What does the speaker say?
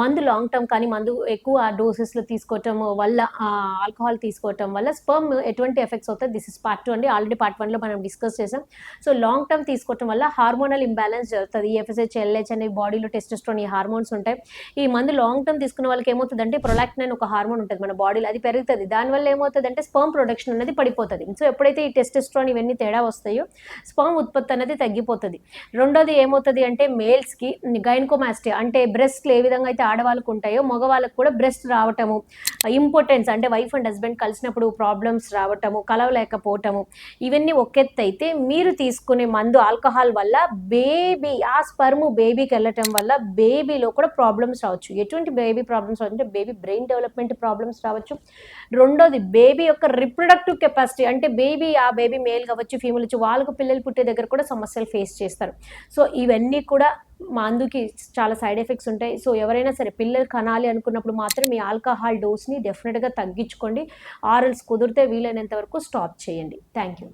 మందు long term కానీ మందు ఎక్కువ డోసెస్లో తీసుకోవటం వల్ల ఆల్కహాల్ తీసుకోవటం వల్ల స్పర్మ్ ఎటువంటి ఎఫెక్ట్స్ అవుతాయి? దిస్ ఇస్ పార్ట్ టూ అండి. ఆల్రెడీ పార్ట్ వన్లో మనం డిస్కస్ చేసాం. సో లాంగ్ టర్మ్ తీసుకోవటం వల్ల హార్మోనల్ ఇంబ్యాలెన్స్ జరుగుతుంది. ఈఎఫ్ఎస్హెచ్ ఎల్హెచ్ అనే బాడీలో టెస్టెస్ట్రాన్ ఈ హార్మోన్స్ ఉంటాయి. ఈ మందు లాంగ్ టర్మ్ తీసుకున్న వాళ్ళకి ఏమవుతుందంటే ప్రొలాక్టిన్ అని ఒక హార్మోన్ ఉంటుంది మన బాడీలో అది పెరుగుతుంది. దానివల్ల ఏమవుతుందంటే స్పర్మ్ ప్రొడక్షన్ అనేది పడిపోతుంది. సో ఎప్పుడైతే ఈ టెస్టెస్ట్రాన్ ఇవన్నీ తేడా వస్తాయో స్పర్మ్ ఉత్పత్తి అనేది తగ్గిపోతుంది. రెండోది ఏమవుతుంది అంటే మేల్స్కి గైనకోమాస్టియా అంటే బ్రెస్ట్లు ఏ విధంగా అయితే ఆడవాళ్ళకు ఉంటాయో మగవాళ్ళకు కూడా బ్రెస్ట్ రావటము ఇంపార్టెన్స్ అంటే వైఫ్ అండ్ హస్బెండ్ కలిసినప్పుడు ప్రాబ్లమ్స్ రావటము కలవలేకపోవటము ఇవన్నీ ఒకెత్తు అయితే మీరు తీసుకునే మందు ఆల్కహాల్ వల్ల బేబీ ఆ స్పర్మ్ బేబీకి వెళ్ళటం వల్ల బేబీలో కూడా ప్రాబ్లమ్స్ రావచ్చు. ఎటువంటి బేబీ ప్రాబ్లమ్స్ రావచ్చు అంటే బేబీ బ్రెయిన్ డెవలప్మెంట్ ప్రాబ్లమ్స్ రావచ్చు. రెండోది బేబీ యొక్క రిప్రొడక్టివ్ కెపాసిటీ అంటే బేబీ ఆ బేబీ మేల్ కావచ్చు ఫీమేల్ వచ్చి వాళ్ళకు పిల్లలు పుట్టే దగ్గర కూడా సమస్యలు ఫేస్ చేస్తారు. సో ఇవన్నీ కూడా మందుకి చాలా సైడ్ ఎఫెక్ట్స్ ఉంటాయి. సో ఎవరైనా సరే పిల్లలు కనాలి అనుకున్నప్పుడు మాత్రం మీ ఆల్కహాల్ డోస్ని డెఫినెట్గా తగ్గించుకోండి. ఆరల్స్ కుదిరితే వీలైనంత వరకు స్టాప్ చేయండి. Thank you